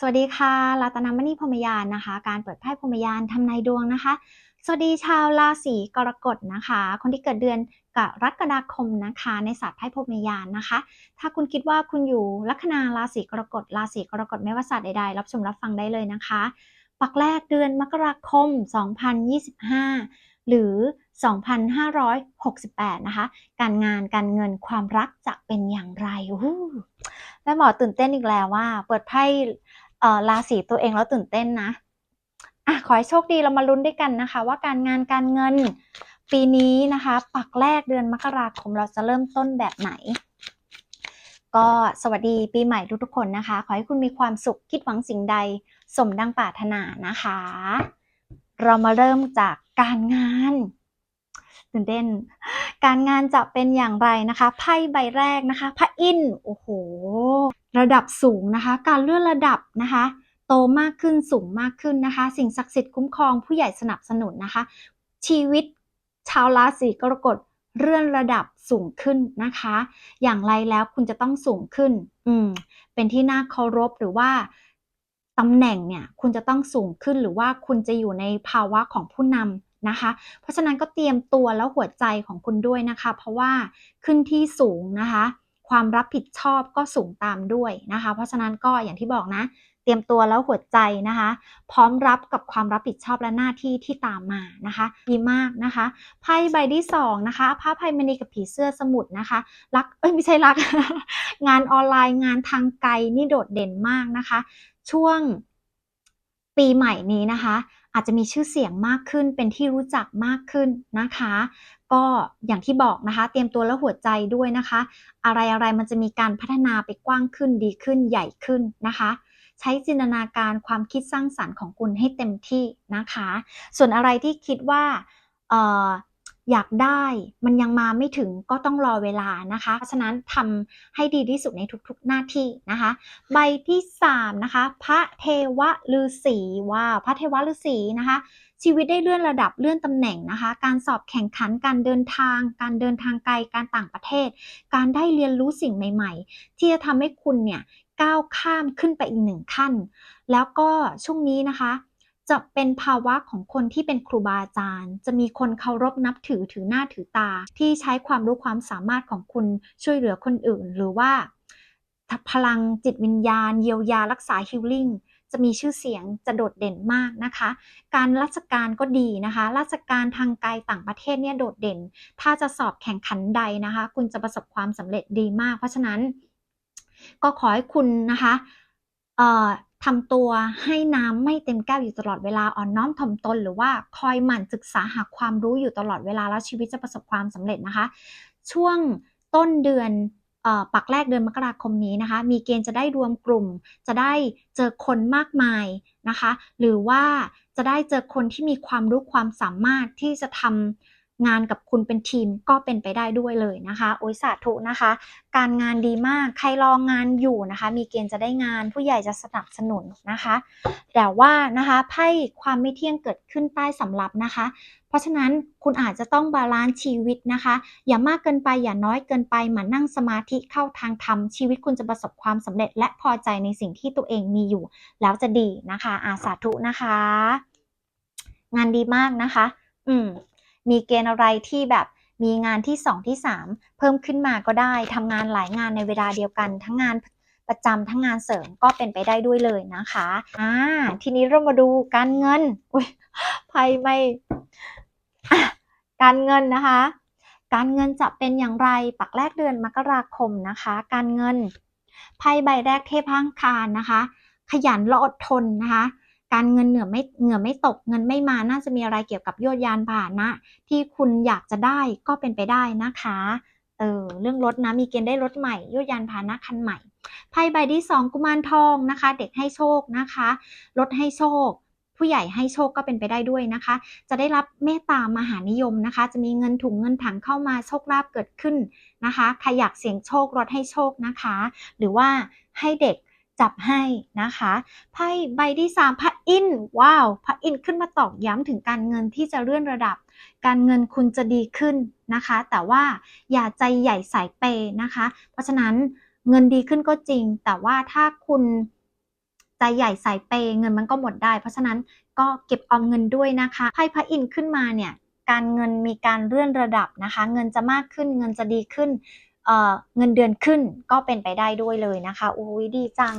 สวัสดีค่ะรัตนมณีพรมยานนะคะ การเปิดไพ่พรมยานทำนายดวงนะคะ สวัสดีชาวราศีกรกฎนะคะ คนที่เกิดเดือนกรกฎาคมนะคะ ในศาสตร์ไพ่พรมยานนะคะ ถ้าคุณคิดว่าคุณอยู่ลัคนาราศีกรกฎราศีกรกฎไม่ว่าศาสตร์ใดๆรับชมรับฟังได้เลยนะคะ ปักแรกเดือนมกราคม 2025 หรือ 2568 นะคะ การงานการเงินความรักจะเป็นอย่างไรแม่หมอตื่นเต้นอีกแล้วว่า เปิดไพ่ ราศีตัวเองแล้วตื่นเต้นนะอะขอให้โชคดีเรามาลุ้นด้วยกันนะคะ ว่าการงานการเงินปีนี้นะคะ ปักแรกเดือนมกราคมเราจะเริ่มต้นแบบไหน ก็สวัสดีปีใหม่ทุกๆคนนะคะ ขอให้คุณมีความสุขคิดหวังสิ่งใดสมดังปรารถนานะคะ เรามาเริ่มจากการงานตื่นเต้น การงานจะเป็นอย่างไรนะคะ ไพ่ใบแรกนะคะพระอินทร์โอ้โห ระดับสูงนะคะ การเลื่อนระดับนะคะ โตมากขึ้นสูงมากขึ้นนะคะ สิ่งศักดิ์สิทธิ์คุ้มครองผู้ใหญ่สนับสนุนนะคะ ชีวิตชาวราศีกรกฎเลื่อนระดับสูงขึ้นนะคะ อย่างไรแล้วคุณจะต้องสูงขึ้น อืม เป็นที่น่าเคารพหรือว่าตำแหน่งเนี่ยคุณจะต้องสูงขึ้นหรือว่าคุณจะอยู่ในภาวะของผู้นำนะคะ เพราะฉะนั้นก็เตรียมตัวแล้วหัวใจของคุณด้วยนะคะ เพราะว่าขึ้นที่สูงนะคะ ความรับผิดชอบก็สูงตามด้วยนะคะ เพราะฉะนั้นก็อย่างที่บอกนะ เตรียมตัวแล้วหัวใจนะคะ พร้อมรับกับความรับผิดชอบและหน้าที่ที่ตามมานะคะ ดีมากนะคะไพ่ใบที่สองนะคะพระไพมณีกับผีเสื้อสมุทรนะคะ รักเอ้ยไม่ใช่รัก งานออนไลน์งานทางไกลนี่โดดเด่นมากนะคะ ช่วงปีใหม่นี้นะคะ อาจจะมีชื่อเสียงมากขึ้นเป็นที่รู้จักมากขึ้นนะคะ ก็อย่างที่บอกนะคะ เตรียมตัวและหัวใจด้วยนะคะ อะไรอะไรมันจะมีการพัฒนาไปกว้างขึ้นดีขึ้นใหญ่ขึ้นนะคะ ใช้จินตนาการความคิดสร้างสารรค์ของคุณให้เต็มที่นะคะ ส่วนอะไรที่คิดว่า อยากได้มันยังมาไม่ถึงก็ต้องรอเวลานะคะเพราะฉะนั้นทำให้ดีที่สุดในทุกๆหน้าที่นะคะ ใบที่3นะคะพระเทวฤาษีว้าวพระเทวฤาษีนะคะ ชีวิตได้เลื่อนระดับเลื่อนตำแหน่งนะคะ การสอบแข่งขันการเดินทาง การเดินทางไกลการต่างประเทศ การได้เรียนรู้สิ่งใหม่ๆ ที่จะทำให้คุณเนี่ยก้าวข้ามขึ้นไปอีกหนึ่งขั้น แล้วก็ช่วงนี้นะคะ จะเป็นภาวะของคนที่เป็นครูบาอาจารย์ จะมีคนเคารพนับถือถือหน้าถือตา ที่ใช้ความรู้ความสามารถของคุณช่วยเหลือคนอื่น หรือว่าพลังจิตวิญญาณ เยียวยารักษาฮิลลิ่งจะมีชื่อเสียงจะโดดเด่นมากนะคะ การราชการก็ดีนะคะ ราชการทางไกลต่างประเทศเนี่ยโดดเด่น ถ้าจะสอบแข่งขันใดนะคะ คุณจะประสบความสำเร็จดีมาก เพราะฉะนั้น ก็ขอให้คุณนะคะ ทำตัวให้น้ำไม่เต็มแก้วอยู่ตลอดเวลาอ่อนน้อมถ่อมตน หรือว่าคอยหมั่นศึกษาหาความรู้อยู่ตลอดเวลาแล้วชีวิตจะประสบความสำเร็จนะคะ ช่วงต้นเดือนปักแรกเดือนมกราคมนี้นะคะ มีเกณฑ์จะได้รวมกลุ่ม จะได้เจอคนมากมายนะคะ หรือว่าจะได้เจอคนที่มีความรู้ความสามารถที่จะทำ งานกับคุณเป็นทีมก็เป็นไปได้ด้วยเลยนะคะ โอ้ยสาธุนะคะ การงานดีมากใครรองงานอยู่นะคะ มีเกณฑ์จะได้งานผู้ใหญ่จะสนับสนุนนะคะ แต่ว่านะคะไพ่ความไม่เที่ยงเกิดขึ้นใต้สำรับนะคะ เพราะฉะนั้นคุณอาจจะต้องบาลานซ์ชีวิตนะคะ อย่ามากเกินไปอย่าน้อยเกินไปหมั่นนั่งสมาธิเข้าทางธรรมชีวิตคุณจะประสบความสำเร็จ และพอใจในสิ่งที่ตัวเองมีอยู่ แล้วจะดีนะคะ อาสาธุนะคะ งานดีมากนะคะ อืม มีเกณฑ์อะไรที่แบบมีงานที่ 2 ที่ 3 เพิ่มขึ้นมาก็ได้ทำงานหลายงานในเวลาเดียวกัน ทั้งงานประจำทั้งงานเสริมก็เป็นไปได้ด้วยเลยนะคะอ่าทีนี้เรามาดูการเงินอุ้ยไพ่ไม่การเงินนะคะ การเงินจะเป็นอย่างไรปักแรกเดือนมกราคมนะคะ การเงินไพ่ใบแรกเทพพังคารนะคะ ขยันและอดทนนะคะ การเงินเหนือไม่เหงื่อไม่ตกเงินไม่มาน่าจะมีอะไรเกี่ยวกับโยดยานผ่านนะ ที่คุณอยากจะได้ก็เป็นไปได้นะคะเออเรื่องรถนะมีเกณฑ์ได้รถใหม่โยดยานพาหนะคันใหม่ไพ่ใบที่สองกุมารทองนะคะ เด็กให้โชคนะคะรถให้โชค ผู้ใหญ่ให้โชคก็เป็นไปได้ด้วยนะคะ จะได้รับเมตตามหานิยมนะคะ จะมีเงินถุงเงินถังเข้ามาโชคลาภเกิดขึ้นนะคะใครอยากเสี่ยงโชครถให้โชคนะคะ หรือว่าให้เด็ก จับให้นะคะไพ่ใบที่3พระอินน์ว้าวพระอินขึ้นมาตอกย้ำถึงการเงินที่จะเลื่อนระดับ การเงินคุณจะดีขึ้นนะคะ แต่ว่าอย่าใจใหญ่สายเปนะคะ เพราะฉะนั้นเงินดีขึ้นก็จริง แต่ว่าถ้าคุณใจใหญ่สายเปย์เงินมันก็หมดได้ เพราะฉะนั้นก็เก็บออมเงินด้วยนะคะไพ่พระอินขึ้นมาเนี่ยการเงินมีการเลื่อนระดับนะคะ เงินจะมากขึ้นเงินจะดีขึ้น เงินเดือนขึ้นก็เป็นไปได้ด้วยเลยนะคะอุ้ยดีจัง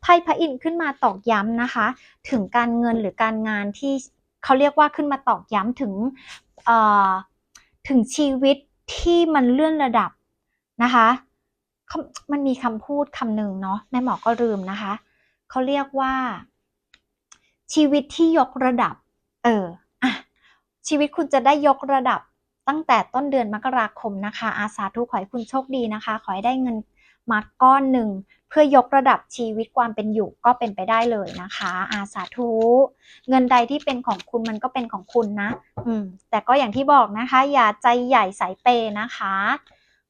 ไพ่พระอินทร์ขึ้นมาตอกย้ำนะคะ ถึงการเงินหรือการงานที่เขาเรียกว่าขึ้นมาตอกย้ำถึงถึงชีวิตที่มันเลื่อนระดับนะคะ มันมีคำพูดคำหนึ่งเนาะแม่หมอก็ลืมนะคะ เขาเรียกว่า ชีวิตที่ยกระดับ เอออะชีวิตคุณจะได้ยกระดับ ตั้งแต่ต้นเดือนมกราคมนะคะ อาสาทุขอให้คุณโชคดีนะคะ ขอให้ได้เงินมาก้อนหนึ่ง เพื่อยกระดับชีวิตความเป็นอยู่ก็เป็นไปได้เลยนะคะ อาสาทุเงินใดที่เป็นของคุณมันก็เป็นของคุณนะ อืม แต่ก็อย่างที่บอกนะคะ อย่าใจใหญ่สายเปย์นะคะ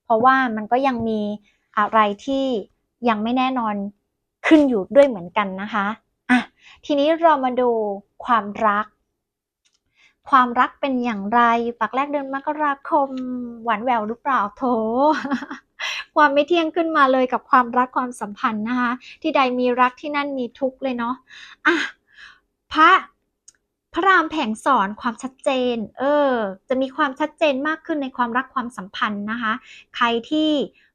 เพราะว่ามันก็ยังมีอะไรที่ยังไม่แน่นอนขึ้นอยู่ด้วยเหมือนกันนะคะอะทีนี้เรามาดูความรัก ความรักเป็นอย่างไร ปักแรกเดือนมกราคม หวานแหววหรือเปล่าโถ ความไม่เที่ยงขึ้นมาเลยกับความรักความสัมพันธ์นะคะ ที่ใดมีรักที่นั่นมีทุกข์เลยเนาะ อะ พระพระรามแผงสอนความชัดเจน เออ จะมีความชัดเจนมากขึ้นในความรักความสัมพันธ์นะคะ ใครที่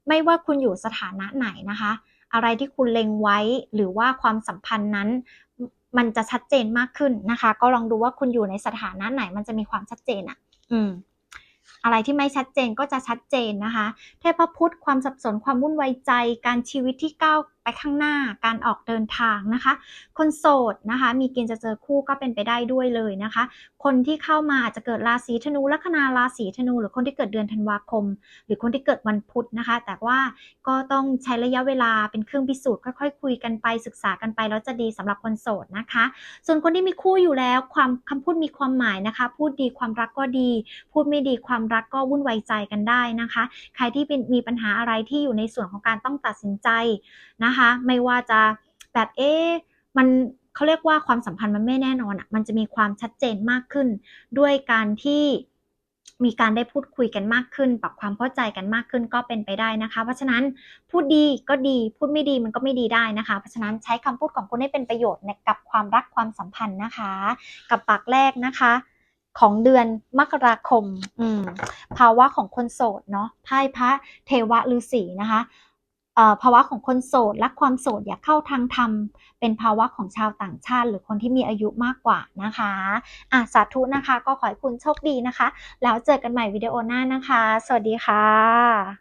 ไม่ว่าคุณอยู่สถานะไหนนะคะ อะไรที่คุณเล็งไว้หรือว่าความสัมพันธ์นั้น มันจะชัดเจนมากขึ้นนะคะ ก็ลองดูว่าคุณอยู่ในสถานะไหน มันจะมีความชัดเจนอะ่ะ อืม อะไรที่ไม่ชัดเจนก็จะชัดเจนนะคะ เทพพุทธความสับสนความวุ่นวายใจ การชีวิตที่ก้าวไปข้างหน้าการออกเดินทางนะคะ คนโสดนะคะ มีเกณฑ์จะเจอคู่ก็เป็นไปได้ด้วยเลยนะคะ คนที่เข้ามาอาจจะเกิดราศีธนูลัคนาราศีธนู หรือคนที่เกิดเดือนธันวาคม หรือคนที่เกิดวันพุธนะคะ แต่ว่าก็ต้องใช้ระยะเวลาเป็นเครื่องพิสูจน์ค่อยๆคุยกันไปศึกษากันไปแล้วจะดีสำหรับคนโสดนะคะ ส่วนคนที่มีคู่อยู่แล้วความคำพูดมีความหมายนะคะ พูดดีความรักก็ดี พูดไม่ดีความรักก็วุ่นวายใจกันได้นะคะ ใครที่เป็นมีปัญหาอะไรที่อยู่ในส่วนของการต้องตัดสินใจนะคะ ไม่ว่าจะแบบเอ๊ะมันเขาเรียกว่าความสัมพันธ์มันไม่แน่นอนอะมันจะมีความชัดเจนมากขึ้น ด้วยการที่มีการได้พูดคุยกันมากขึ้น ปรับความเข้าใจกันมากขึ้นก็เป็นไปได้นะคะ เพราะฉะนั้นพูดดีก็ดีพูดไม่ดีมันก็ไม่ดีได้นะคะ เพราะฉะนั้นใช้คำพูดของคุณให้เป็นประโยชน์กับความรักความสัมพันธ์นะคะ กับปากแรกนะคะ ของเดือนมกราคมอืมภาวะของคนโสดเนาะไพ่พระเทวฤาษีนะคะ ภาวะของคนโสดและความโสดอย่าเข้าทางธรรม เป็นภาวะของชาวต่างชาติ หรือคนที่มีอายุมากกว่านะคะอะสาธุนะคะ ก็ขอให้คุณโชคดีนะคะ แล้วเจอกันใหม่วิดีโอหน้านะคะ สวัสดีค่ะ